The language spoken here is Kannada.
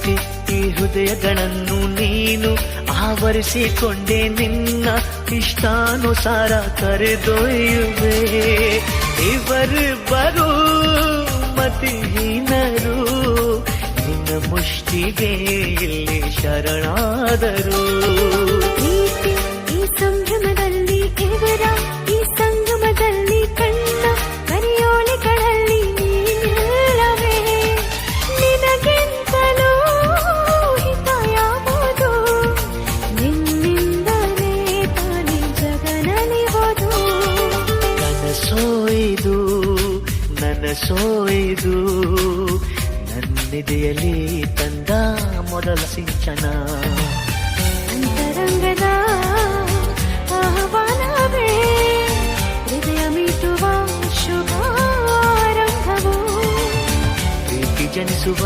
ಪ್ರೀತಿ, ಈ ಹೃದಯಗಳನ್ನು ನೀನು ಆವರಿಸಿಕೊಂಡೆ. ನಿನ್ನ ಇಷ್ಟಾನುಸಾರ ಕರೆದೊಯ್ಯುವೆ. ಇವರಿಬ್ಬರು ಮತಿಹೀನರು. ನಿನ್ನ ಮುಷ್ಟಿಗೆ ಇಲ್ಲಿ ಶರಣಾದರು. ಪ್ರೀತಿ, ಈ ಕನಸೋಯ್ದು ನನಸೋಯ್ದು ನನ್ನಿದೆಯಲ್ಲಿ ತಂದ ಮೊದಲ ಸಿಂಚನ ಅಂತರಂಗದ ಆಹ್ವಾನವೇ ಹೃದಯ ಮೀಟುವ ಶುಭಾರಂಭವು ಪ್ರೀತಿ ಜನಿಸುವ